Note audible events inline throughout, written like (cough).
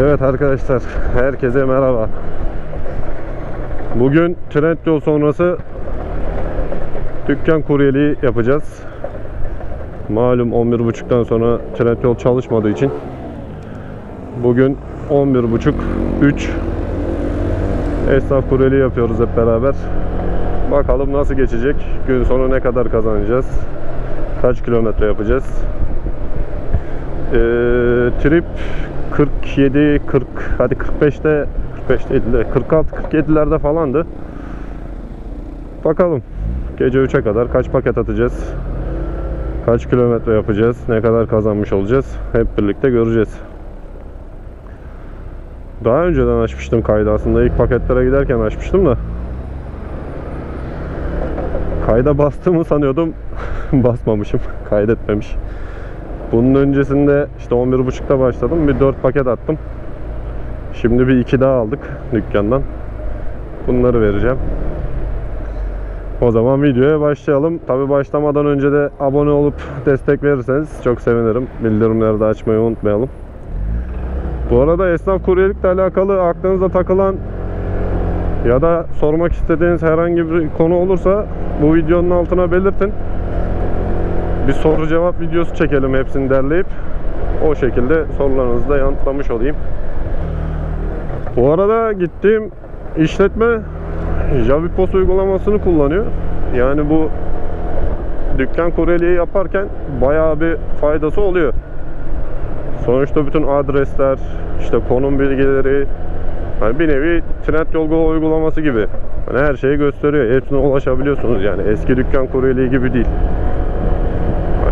Evet arkadaşlar, herkese merhaba. Bugün Trendyol sonrası dükkan kuryeliği yapacağız. Malum 11.30'dan sonra Trendyol çalışmadığı için bugün 11.30 3 esnaf kuryeliği yapıyoruz hep beraber. Bakalım nasıl geçecek? Gün sonu ne kadar kazanacağız? Kaç kilometre yapacağız? Ee, trip 47 40 hadi 45'te 45 değil de 46 47'lerde falandı. Bakalım gece 3'e kadar kaç paket atacağız? Kaç kilometre yapacağız? Ne kadar kazanmış olacağız? Hep birlikte göreceğiz. Daha önceden açmıştım kaydı aslında. ilk paketlere giderken açmıştım da. Kayda bastığımı sanıyordum. (laughs) Basmamışım. Kaydetmemiş. Bunun öncesinde işte 11.30'da başladım. Bir 4 paket attım. Şimdi bir 2 daha aldık dükkandan. Bunları vereceğim. O zaman videoya başlayalım. Tabi başlamadan önce de abone olup destek verirseniz çok sevinirim. Bildirimleri de açmayı unutmayalım. Bu arada esnaf kuryelikle alakalı aklınıza takılan ya da sormak istediğiniz herhangi bir konu olursa bu videonun altına belirtin. Bir soru cevap videosu çekelim hepsini derleyip o şekilde sorularınızı da yanıtlamış olayım. Bu arada gittiğim işletme Javipos uygulamasını kullanıyor. Yani bu dükkan kuryeliği yaparken bayağı bir faydası oluyor. Sonuçta bütün adresler, işte konum bilgileri, hani bir nevi Trendyol Go uygulaması gibi. Hani her şeyi gösteriyor. Hepsine ulaşabiliyorsunuz yani. Eski dükkan kuryeliği gibi değil.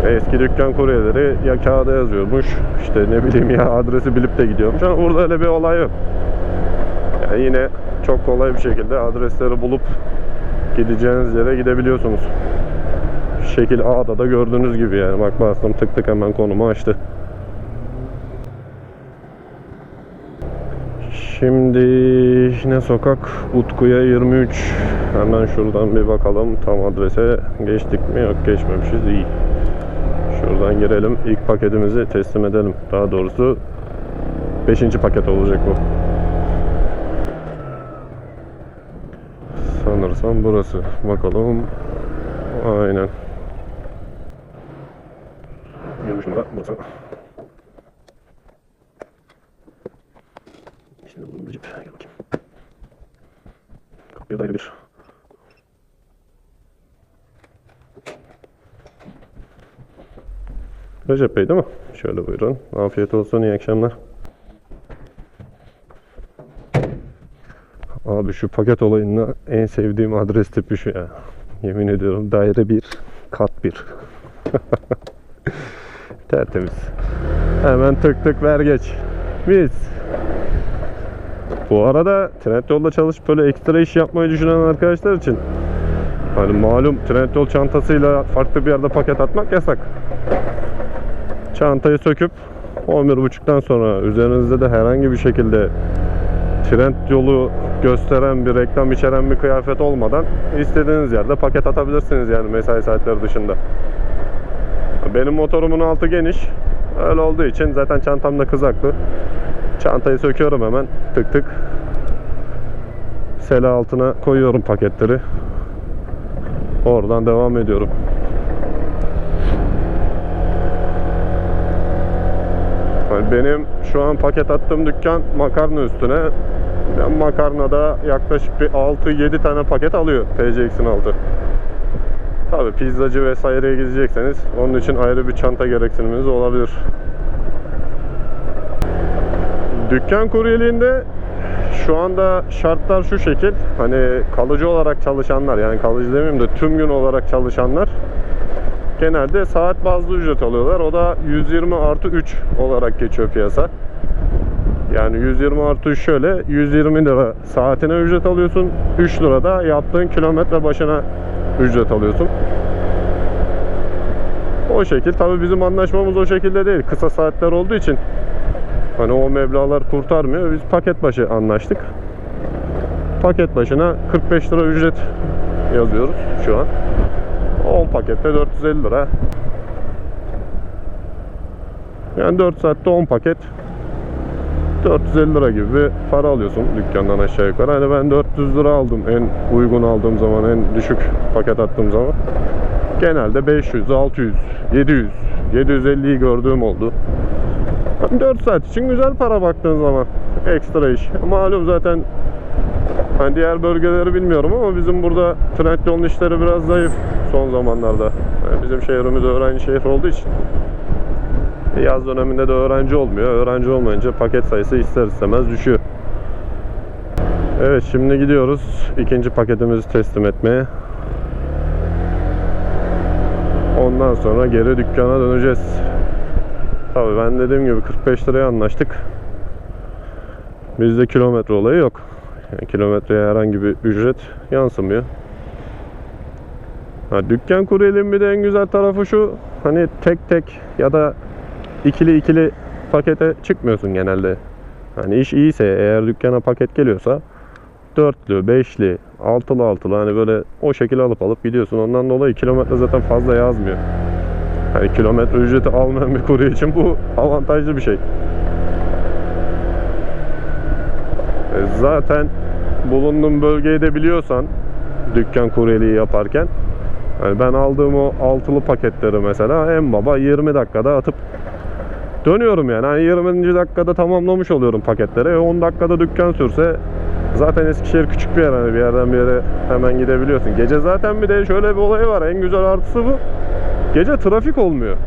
Eski dükkan kuryeleri ya kağıda yazıyormuş, işte ne bileyim ya adresi bilip de gidiyormuş ama burada öyle bir olay yok. Yani yine çok kolay bir şekilde adresleri bulup gideceğiniz yere gidebiliyorsunuz. Şekil A'da da gördüğünüz gibi yani. Bak bastım tık tık hemen konumu açtı. Şimdi ne sokak? Utku'ya 23. Hemen şuradan bir bakalım tam adrese geçtik mi? Yok geçmemişiz. İyi. Şuradan girelim. İlk paketimizi teslim edelim. Daha doğrusu 5. paket olacak bu. Sanırsam burası. Bakalım. Aynen. 23 numara burası. Şimdi bunu bir gel bakayım. Kapıya dair bir Recep Bey değil mi? Şöyle buyurun. Afiyet olsun. iyi akşamlar. Abi şu paket olayında en sevdiğim adres tipi şu ya. Yemin ediyorum daire 1, kat 1. (laughs) Tertemiz. Hemen tık tık ver geç. Biz. Bu arada Trendyol'da çalışıp böyle ekstra iş yapmayı düşünen arkadaşlar için hani malum Trendyol çantasıyla farklı bir yerde paket atmak yasak. Çantayı söküp 11.30'dan sonra üzerinizde de herhangi bir şekilde trend yolu gösteren bir reklam içeren bir kıyafet olmadan istediğiniz yerde paket atabilirsiniz yani mesai saatleri dışında. Benim motorumun altı geniş. Öyle olduğu için zaten çantam da kızaklı. Çantayı söküyorum hemen tık tık. Sele altına koyuyorum paketleri. Oradan devam ediyorum. Benim şu an paket attığım dükkan makarna üstüne. Ben makarnada yaklaşık bir 6-7 tane paket alıyor TCX'in altı. Tabi pizzacı vesaireye gidecekseniz onun için ayrı bir çanta gereksiniminiz olabilir. Dükkan kuryeliğinde şu anda şartlar şu şekil. Hani kalıcı olarak çalışanlar yani kalıcı demeyeyim de tüm gün olarak çalışanlar genelde saat bazlı ücret alıyorlar. O da 120 artı 3 olarak geçiyor piyasa. Yani 120 artı 3 şöyle 120 lira saatine ücret alıyorsun. 3 lira da yaptığın kilometre başına ücret alıyorsun. O şekil. Tabi bizim anlaşmamız o şekilde değil. Kısa saatler olduğu için hani o meblağlar kurtarmıyor. Biz paket başı anlaştık. Paket başına 45 lira ücret yazıyoruz şu an. 10 pakette 450 lira. Yani 4 saatte 10 paket 450 lira gibi bir para alıyorsun dükkandan aşağı yukarı. Hani ben 400 lira aldım en uygun aldığım zaman, en düşük paket attığım zaman. Genelde 500, 600, 700, 750'yi gördüğüm oldu. 4 saat için güzel para baktığın zaman. Ekstra iş. Malum zaten hani diğer bölgeleri bilmiyorum ama bizim burada Trendyol'un işleri biraz zayıf son zamanlarda. Bizim şehrimiz öğrenci şehir olduğu için. Yaz döneminde de öğrenci olmuyor. Öğrenci olmayınca paket sayısı ister istemez düşüyor. Evet şimdi gidiyoruz ikinci paketimizi teslim etmeye. Ondan sonra geri dükkana döneceğiz. Tabii ben dediğim gibi 45 liraya anlaştık. Bizde kilometre olayı yok. Yani kilometreye herhangi bir ücret yansımıyor. Ha, dükkan kuryeliğin bir de en güzel tarafı şu. Hani tek tek ya da ikili ikili pakete çıkmıyorsun genelde. Hani iş iyiyse eğer dükkana paket geliyorsa dörtlü, beşli, altılı altılı hani böyle o şekilde alıp alıp gidiyorsun. Ondan dolayı kilometre zaten fazla yazmıyor. Hani kilometre ücreti almayan bir kurye için bu (laughs) avantajlı bir şey. E zaten bulunduğun bölgeyi de biliyorsan dükkan kuryeliği yaparken yani ben aldığım o altılı paketleri mesela en baba 20 dakikada atıp dönüyorum yani. Hani 20. dakikada tamamlamış oluyorum paketleri. E 10 dakikada dükkan sürse zaten Eskişehir küçük bir yer hani bir yerden bir yere hemen gidebiliyorsun. Gece zaten bir de şöyle bir olay var. En güzel artısı bu. Gece trafik olmuyor.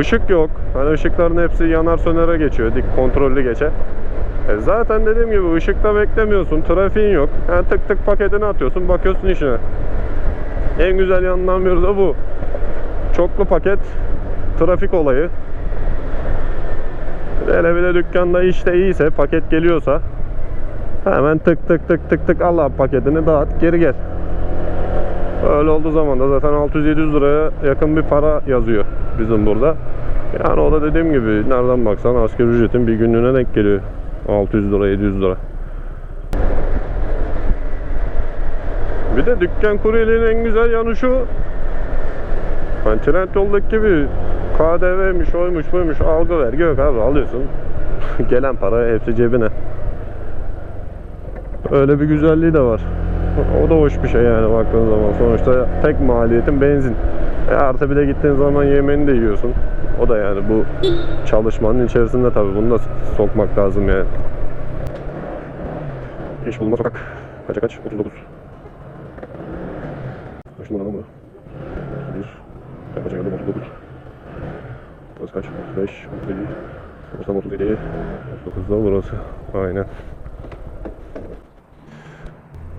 Işık yok. Hani ışıkların hepsi yanar sönere geçiyor. Dik kontrollü geçe. E zaten dediğim gibi ışıkta beklemiyorsun. Trafiğin yok. Yani tık tık paketini atıyorsun. Bakıyorsun işine. En güzel yanından biri de bu. Çoklu paket trafik olayı. Hele bir de dükkanda işte iyiyse paket geliyorsa hemen tık tık tık tık tık al abi paketini dağıt geri gel. Öyle olduğu zaman da zaten 600-700 liraya yakın bir para yazıyor bizim burada. Yani o da dediğim gibi nereden baksan asgari ücretin bir günlüğüne denk geliyor. 600 lira 700 lira. Bir de dükkan kuryeliğinin en güzel yanı şu. Hani Trendyol'daki gibi KDV'miş, oymuş, buymuş, algı vergi yok abi alıyorsun. (laughs) Gelen para hepsi cebine. Öyle bir güzelliği de var. O da hoş bir şey yani baktığın zaman. Sonuçta tek maliyetin benzin. E artı bir de gittiğin zaman yemeğini de yiyorsun. O da yani bu çalışmanın içerisinde tabii bunu da sokmak lazım yani. İş bulma sokak. Kaça kaç? 39. Lan bu? 31. Ben kaça geldim? 39. Burası kaç? 35, 37. Burası tam 37. 39'da burası. Aynen.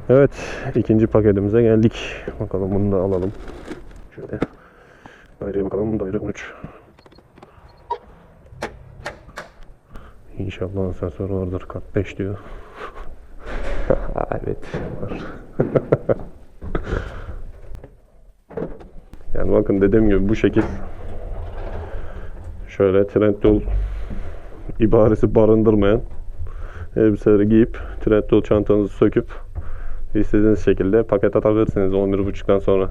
Evet, ikinci paketimize geldik. Bakalım bunu da alalım. Şöyle. Daireye bakalım. Daire 13. İnşallah asansör vardır. Kat 5 diyor. (laughs) evet var. (laughs) yani bakın dediğim gibi bu şekil şöyle Trendyol ibaresi barındırmayan elbiseleri giyip Trendyol çantanızı söküp istediğiniz şekilde paket atabilirsiniz 11.30'dan sonra.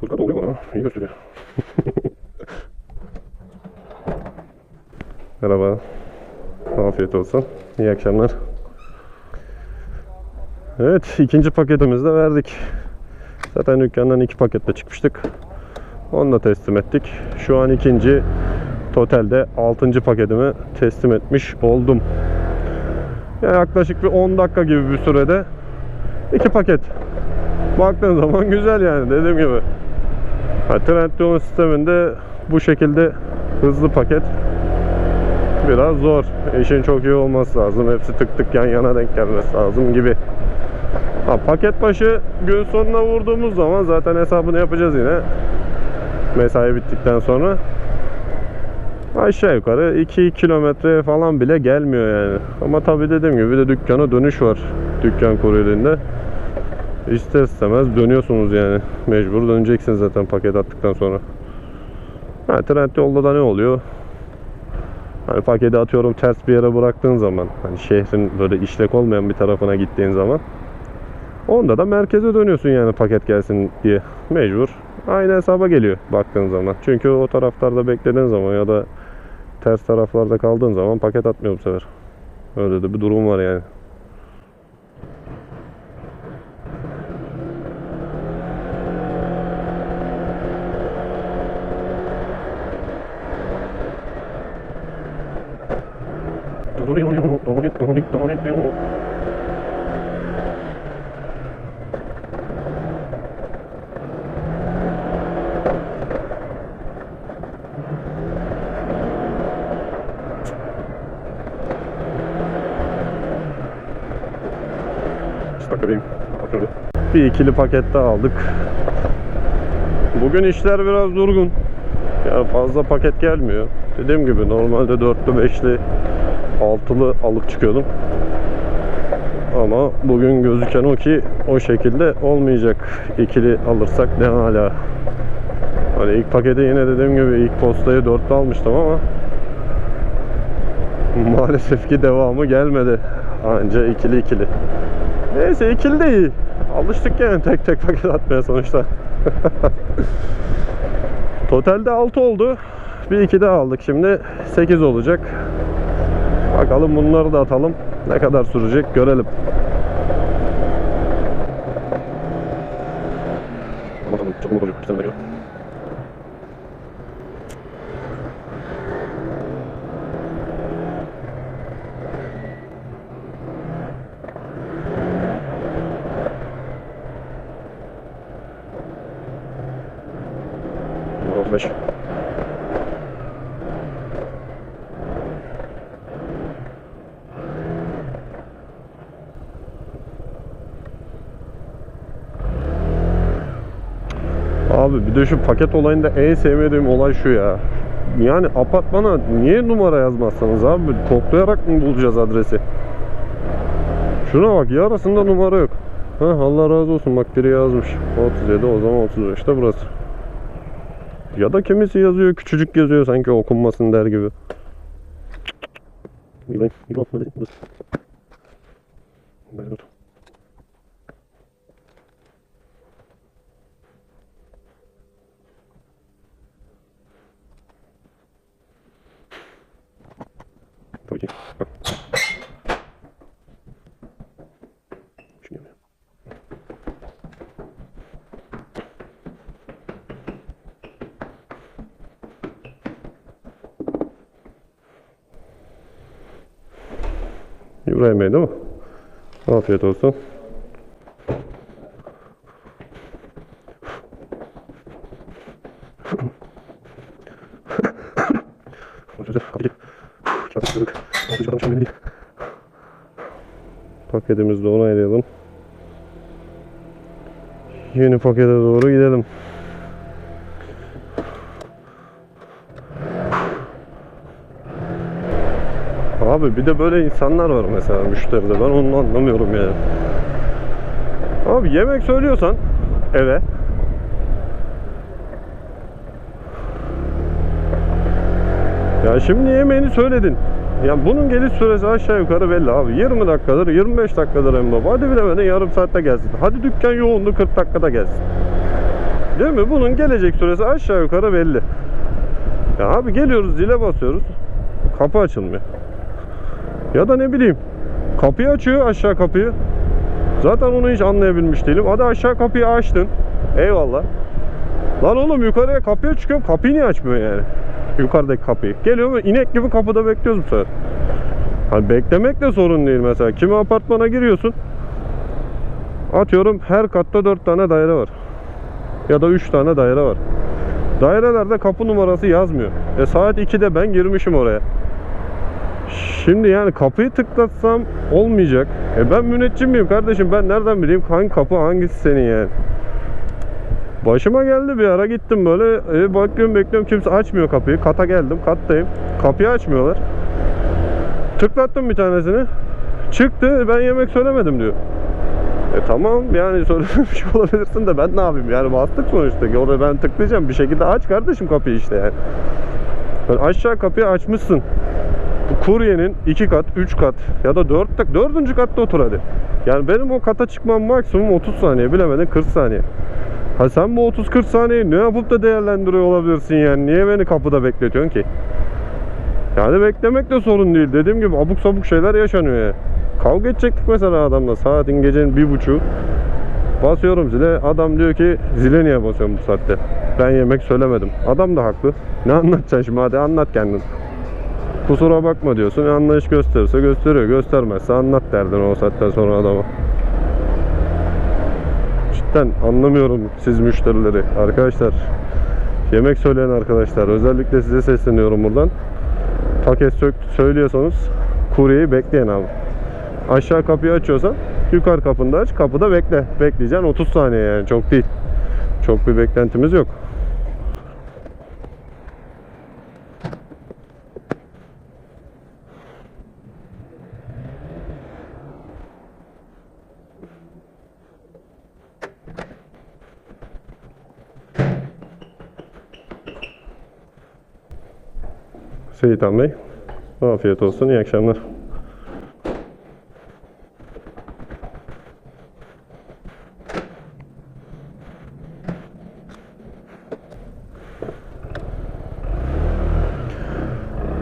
Furkan oluyor mu? İyi gösteriyor. (laughs) Merhaba. Afiyet olsun. İyi akşamlar. Evet, ikinci paketimizi de verdik. Zaten dükkandan iki paketle çıkmıştık. Onu da teslim ettik. Şu an ikinci, totalde altıncı paketimi teslim etmiş oldum. Yani yaklaşık bir 10 dakika gibi bir sürede iki paket. Baktığın zaman güzel yani dediğim gibi. Ha, Trendyol sisteminde bu şekilde hızlı paket biraz zor. İşin çok iyi olması lazım. Hepsi tık tık yan yana denk gelmesi lazım gibi. Ha, paket başı gün sonuna vurduğumuz zaman zaten hesabını yapacağız yine. Mesai bittikten sonra. Aşağı yukarı 2 kilometre falan bile gelmiyor yani. Ama tabii dediğim gibi bir de dükkana dönüş var. Dükkan kuryeliğinde. İster istemez dönüyorsunuz yani. Mecbur döneceksiniz zaten paket attıktan sonra. Ha, Trendyol'da da ne oluyor? Hani paketi atıyorum ters bir yere bıraktığın zaman hani şehrin böyle işlek olmayan bir tarafına gittiğin zaman onda da merkeze dönüyorsun yani paket gelsin diye mecbur aynı hesaba geliyor baktığın zaman çünkü o taraflarda beklediğin zaman ya da ters taraflarda kaldığın zaman paket atmıyor bu sefer. Öyle de bir durum var yani. İşte bebeğim. Bir ikili paket daha aldık. Bugün işler biraz durgun. Yani fazla paket gelmiyor. Dediğim gibi normalde dörtlü, beşli, altılı alıp çıkıyordum. Ama bugün gözüken o ki o şekilde olmayacak. İkili alırsak ne hala. Hani ilk paketi yine dediğim gibi ilk postayı dörtlü almıştım ama (laughs) maalesef ki devamı gelmedi. Anca ikili ikili. Neyse ikili de iyi. Alıştık yani tek tek paket atmaya sonuçta. (laughs) Totalde 6 oldu. Bir iki daha aldık şimdi. 8 olacak. Bakalım bunları da atalım. Ne kadar sürecek görelim. Bakalım çok mu olacak? Bir tane Beş. Abi bir de şu paket olayında en sevmediğim olay şu ya. Yani apartmana niye numara yazmazsanız abi? Koklayarak mı bulacağız adresi? Şuna bak yarısında numara yok. Heh, Allah razı olsun bak biri yazmış. 37 o zaman 35'te burası. Ya da kimisi yazıyor küçücük yazıyor sanki okunmasın der gibi. Yürü, yürü, hadi, hadi. Buyur. Tabii ki. Bak. Şunu yapayım. İbrahim Bey değil mi? Afiyet olsun. Paketimizi de onaylayalım. Yeni pakete doğru gidelim. Abi bir de böyle insanlar var mesela müşteride. Ben onu anlamıyorum yani. Abi yemek söylüyorsan eve Ya şimdi yemeğini söyledin. Ya bunun geliş süresi aşağı yukarı belli abi. 20 dakikadır, 25 dakikadır en baba. Hadi bilemedin yarım saatte gelsin. Hadi dükkan yoğundu 40 dakikada gelsin. Değil mi? Bunun gelecek süresi aşağı yukarı belli. Ya abi geliyoruz zile basıyoruz. Kapı açılmıyor. Ya da ne bileyim kapıyı açıyor aşağı kapıyı. Zaten onu hiç anlayabilmiş değilim. Hadi aşağı kapıyı açtın. Eyvallah. Lan oğlum yukarıya kapıya çıkıyorum. Kapıyı niye açmıyor yani? Yukarıdaki kapıyı. Geliyor mu inek gibi kapıda bekliyoruz bu sefer. Hani beklemek de sorun değil mesela. Kimi apartmana giriyorsun. Atıyorum her katta 4 tane daire var. Ya da 3 tane daire var. Dairelerde kapı numarası yazmıyor. E saat 2'de ben girmişim oraya. Şimdi yani kapıyı tıklatsam olmayacak. E ben müneccim miyim kardeşim? Ben nereden bileyim hangi kapı hangisi senin yani? Başıma geldi bir ara gittim böyle e, bakıyorum bekliyorum kimse açmıyor kapıyı. Kata geldim kattayım. Kapıyı açmıyorlar. Tıklattım bir tanesini. Çıktı ben yemek söylemedim diyor. E tamam yani söylememiş (laughs) olabilirsin de ben ne yapayım yani bastık sonuçta. Orada ben tıklayacağım bir şekilde aç kardeşim kapıyı işte yani. Yani aşağı kapıyı açmışsın. Bu kuryenin 2 kat, 3 kat ya da 4 kat, 4. katta otur hadi. Yani benim o kata çıkmam maksimum 30 saniye bilemedin 40 saniye. Ha sen bu 30-40 saniyeyi ne yapıp da değerlendiriyor olabilirsin yani? Niye beni kapıda bekletiyorsun ki? Yani beklemek de sorun değil. Dediğim gibi abuk sabuk şeyler yaşanıyor ya. Kavga edecektik mesela adamla saatin gecenin bir buçuğu. Basıyorum zile. Adam diyor ki zile niye basıyorum bu saatte? Ben yemek söylemedim. Adam da haklı. Ne anlatacaksın şimdi hadi anlat kendin. Kusura bakma diyorsun. Anlayış gösterirse gösteriyor. Göstermezse anlat derdin o saatten sonra adama. Cidden anlamıyorum siz müşterileri. Arkadaşlar yemek söyleyen arkadaşlar özellikle size sesleniyorum buradan. Paket söylüyorsanız kuryeyi bekleyin abi. Aşağı kapıyı açıyorsan yukarı kapında aç kapıda bekle. Bekleyeceksin 30 saniye yani çok değil. Çok bir beklentimiz yok. Seyitan Bey. Afiyet olsun. İyi akşamlar.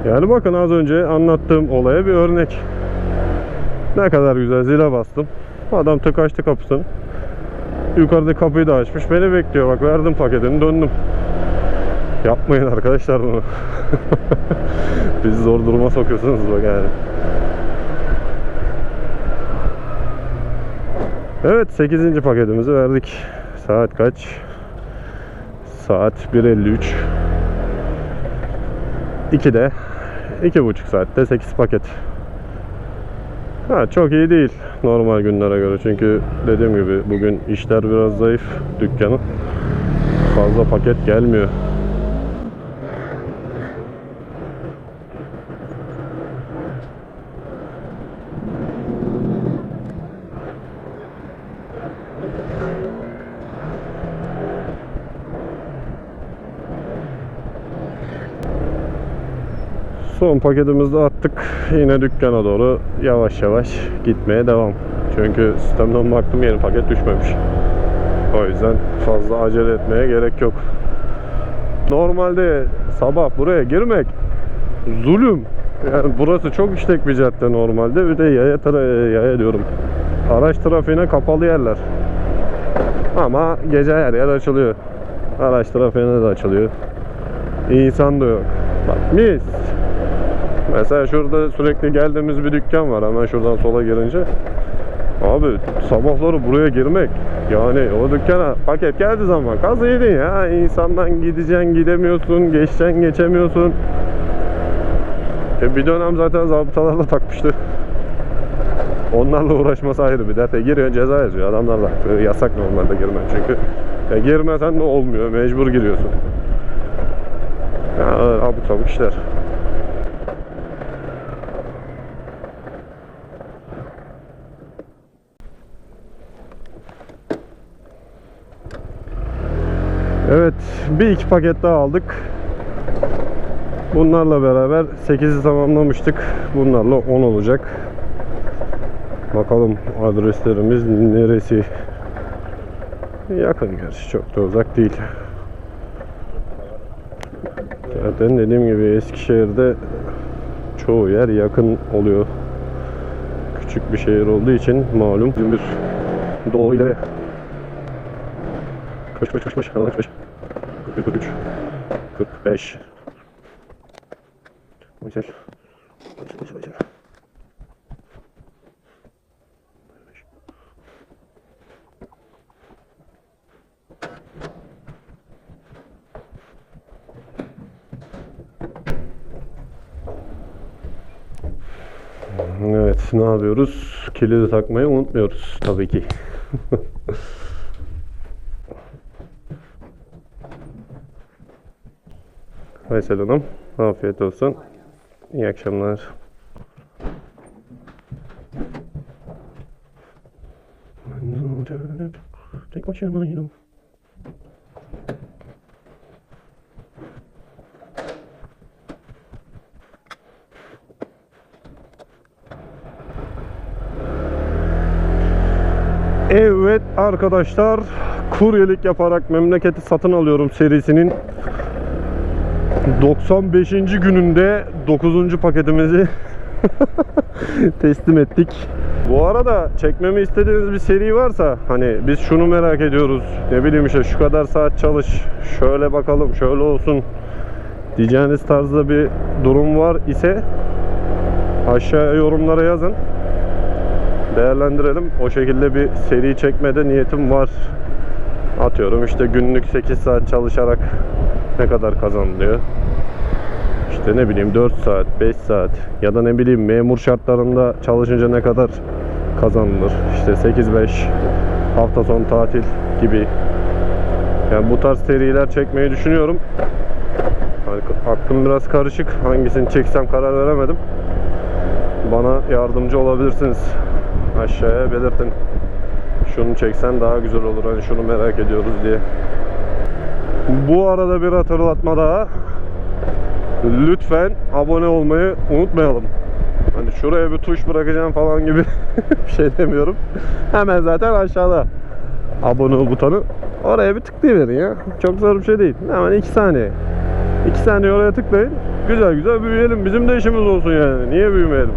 Yani bakın az önce anlattığım olaya bir örnek. Ne kadar güzel zile bastım. Adam tık açtı kapısını. Yukarıda kapıyı da açmış. Beni bekliyor. Bak verdim paketini döndüm. Yapmayın arkadaşlar bunu. (laughs) Bizi zor duruma sokuyorsunuz bak yani. Evet 8. paketimizi verdik. Saat kaç? Saat 1.53. 2'de 2,5 saatte 8 paket. Ha, çok iyi değil normal günlere göre. Çünkü dediğim gibi bugün işler biraz zayıf dükkanı. Fazla paket gelmiyor. Son paketimizi attık. Yine dükkana doğru yavaş yavaş gitmeye devam. Çünkü sistemden baktım yeni paket düşmemiş. O yüzden fazla acele etmeye gerek yok. Normalde sabah buraya girmek zulüm. Yani burası çok işlek bir cadde normalde. Bir de yaya, yaya diyorum. Araç trafiğine kapalı yerler. Ama gece her yer açılıyor. Araç trafiğine de açılıyor. İnsan da yok. Bak mis. Mesela şurada sürekli geldiğimiz bir dükkan var hemen şuradan sola girince. Abi sabahları buraya girmek yani o dükkana paket geldiği zaman kazı ya. İnsandan gideceksin gidemiyorsun, geçeceksin geçemiyorsun. E bir dönem zaten zabıtalarla takmıştı. Onlarla uğraşması ayrı bir dert. E giriyorsun ceza yazıyor. Adamlar da haklı. Yasak normalde girmen çünkü. E girmesen de olmuyor. Mecbur giriyorsun. Ya abuk sabuk işler. Evet, bir iki paket daha aldık. Bunlarla beraber 8'i tamamlamıştık. Bunlarla 10 olacak. Bakalım adreslerimiz neresi? Yakın gerçi çok da uzak değil. Zaten dediğim gibi Eskişehir'de çoğu yer yakın oluyor. Küçük bir şehir olduğu için malum bir doğu ileri. Koş koş koş koş. Allah koş. 43. 45. Güzel. Güzel güzel güzel. Evet, ne yapıyoruz? Kilidi takmayı unutmuyoruz tabii ki. (laughs) Aysel Hanım, afiyet olsun. İyi akşamlar. Tek başımayım. Evet arkadaşlar kuryelik yaparak memleketi satın alıyorum serisinin 95. gününde 9. paketimizi (laughs) teslim ettik. Bu arada çekmemi istediğiniz bir seri varsa hani biz şunu merak ediyoruz. Ne bileyim işte şu kadar saat çalış. Şöyle bakalım, şöyle olsun diyeceğiniz tarzda bir durum var ise aşağıya yorumlara yazın. Değerlendirelim. O şekilde bir seri çekmede niyetim var. Atıyorum işte günlük 8 saat çalışarak ne kadar kazanılıyor? İşte ne bileyim 4 saat, 5 saat ya da ne bileyim memur şartlarında çalışınca ne kadar kazanılır? İşte 8-5 hafta sonu tatil gibi. Yani bu tarz seriler çekmeyi düşünüyorum. Hani aklım biraz karışık. Hangisini çeksem karar veremedim. Bana yardımcı olabilirsiniz. Aşağıya belirtin. Şunu çeksen daha güzel olur. Hani şunu merak ediyoruz diye. Bu arada bir hatırlatma daha. Lütfen abone olmayı unutmayalım. Hani şuraya bir tuş bırakacağım falan gibi (laughs) bir şey demiyorum. Hemen zaten aşağıda abone ol butonu. Oraya bir tıklayıverin ya. Çok zor bir şey değil. Hemen 2 saniye. 2 saniye oraya tıklayın. Güzel güzel büyüyelim. Bizim de işimiz olsun yani. Niye büyümeyelim?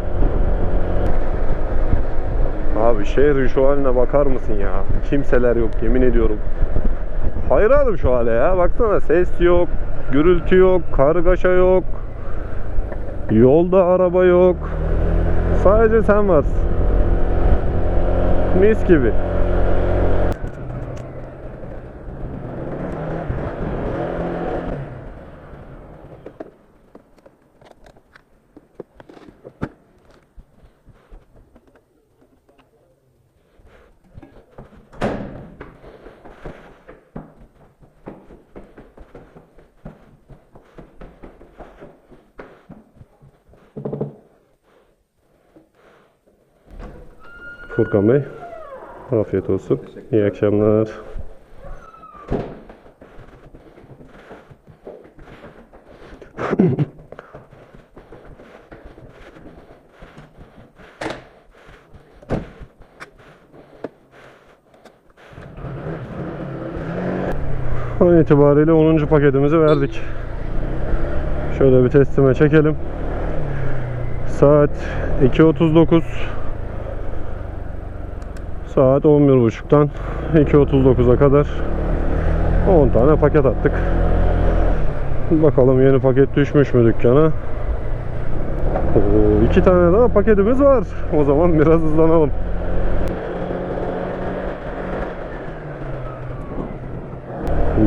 Abi şehrin şu haline bakar mısın ya? Kimseler yok yemin ediyorum. Hayranım şu hale ya. Baksana ses yok, gürültü yok, kargaşa yok. Yolda araba yok. Sadece sen varsın. Mis gibi. Furkan Bey. Afiyet olsun. İyi akşamlar. An itibariyle 10. paketimizi verdik. Şöyle bir teslime çekelim. Saat 2.39 Saat 11.30'dan 2.39'a kadar 10 tane paket attık. Bakalım yeni paket düşmüş mü dükkana. Oo, iki tane daha paketimiz var. O zaman biraz hızlanalım.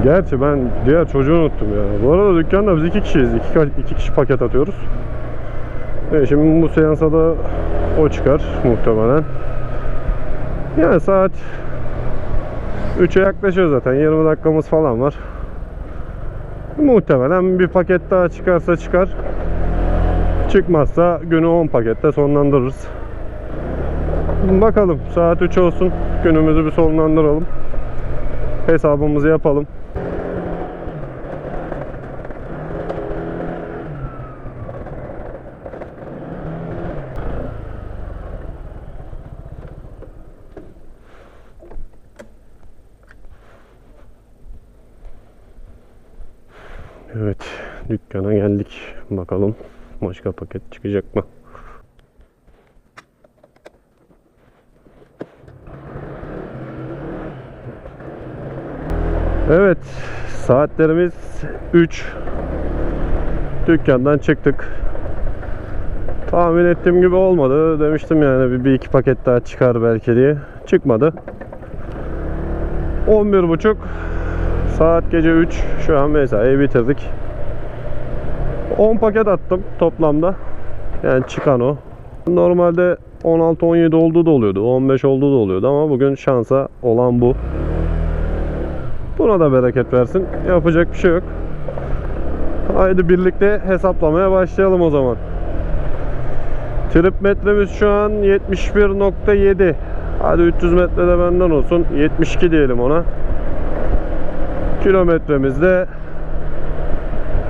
Gerçi ben diğer çocuğu unuttum ya. Bu arada dükkanda biz iki kişiyiz. İki, iki kişi paket atıyoruz. E şimdi bu seansa da o çıkar muhtemelen. Yani saat 3'e yaklaşıyor zaten. 20 dakikamız falan var. Muhtemelen bir paket daha çıkarsa çıkar. Çıkmazsa günü 10 pakette sonlandırırız. Bakalım saat 3 olsun. Günümüzü bir sonlandıralım. Hesabımızı yapalım. Evet, dükkana geldik. Bakalım başka paket çıkacak mı? Evet, saatlerimiz 3. Dükkandan çıktık. Tahmin ettiğim gibi olmadı. Demiştim yani bir, bir iki paket daha çıkar belki diye. Çıkmadı. 11.30 Saat gece 3. Şu an mesaiyi bitirdik. 10 paket attım toplamda. Yani çıkan o. Normalde 16-17 olduğu da oluyordu. 15 olduğu da oluyordu ama bugün şansa olan bu. Buna da bereket versin. Yapacak bir şey yok. Haydi birlikte hesaplamaya başlayalım o zaman. Trip metremiz şu an 71.7. Hadi 300 metrede benden olsun. 72 diyelim ona. Kilometremiz de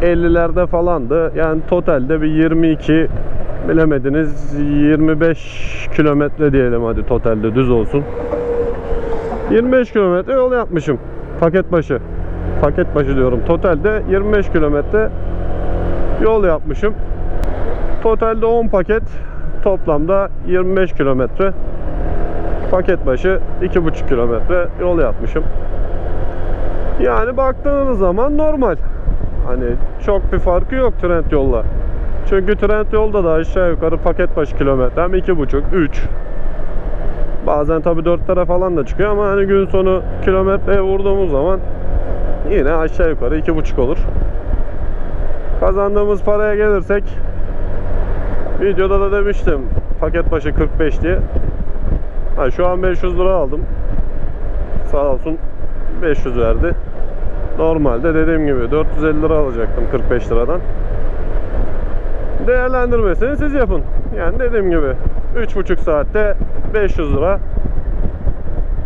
50'lerde falandı. Yani totalde bir 22 bilemediniz 25 kilometre diyelim hadi totalde düz olsun. 25 kilometre yol yapmışım paket başı. Paket başı diyorum. Totalde 25 kilometre yol yapmışım. Totalde 10 paket toplamda 25 kilometre. Paket başı 2,5 kilometre yol yapmışım. Yani baktığınız zaman normal. Hani çok bir farkı yok trend yolla. Çünkü trend yolda da aşağı yukarı paket başı kilometrem 2,5 3. Bazen tabi 4'lere falan da çıkıyor ama hani gün sonu kilometreye vurduğumuz zaman yine aşağı yukarı 2,5 olur. Kazandığımız paraya gelirsek videoda da demiştim paket başı 45 diye. Ha, şu an 500 lira aldım. Sağ olsun 500 verdi. Normalde dediğim gibi 450 lira alacaktım 45 liradan. Değerlendirmesini siz yapın. Yani dediğim gibi 3,5 saatte 500 lira.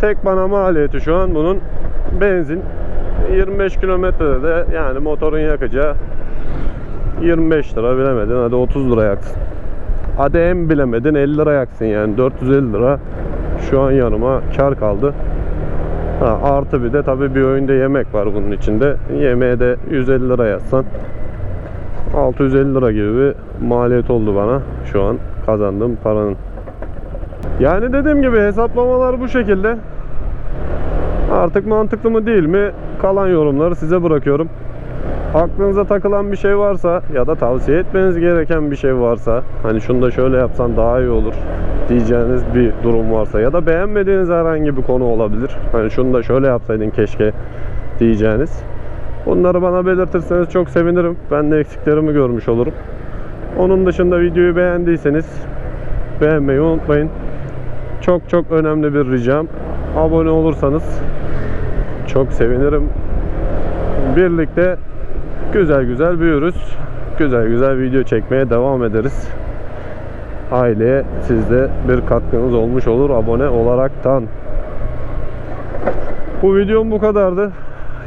Tek bana maliyeti şu an bunun benzin. 25 kilometrede de yani motorun yakacağı 25 lira bilemedin hadi 30 lira yaksın. Hadi en bilemedin 50 lira yaksın yani 450 lira şu an yanıma kar kaldı. Ha, artı bir de tabi bir öğünde yemek var bunun içinde. Yemeğe de 150 lira yazsan 650 lira gibi bir maliyet oldu bana şu an kazandığım paranın. Yani dediğim gibi hesaplamalar bu şekilde. Artık mantıklı mı değil mi? Kalan yorumları size bırakıyorum. Aklınıza takılan bir şey varsa ya da tavsiye etmeniz gereken bir şey varsa hani şunu da şöyle yapsan daha iyi olur diyeceğiniz bir durum varsa ya da beğenmediğiniz herhangi bir konu olabilir. Hani şunu da şöyle yapsaydın keşke diyeceğiniz. Bunları bana belirtirseniz çok sevinirim. Ben de eksiklerimi görmüş olurum. Onun dışında videoyu beğendiyseniz beğenmeyi unutmayın. Çok çok önemli bir ricam. Abone olursanız çok sevinirim. Birlikte güzel güzel büyürüz. Güzel güzel video çekmeye devam ederiz. Aileye sizde bir katkınız olmuş olur abone olaraktan. Bu videom bu kadardı.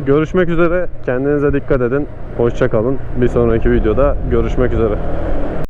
Görüşmek üzere. Kendinize dikkat edin. Hoşça kalın. Bir sonraki videoda görüşmek üzere.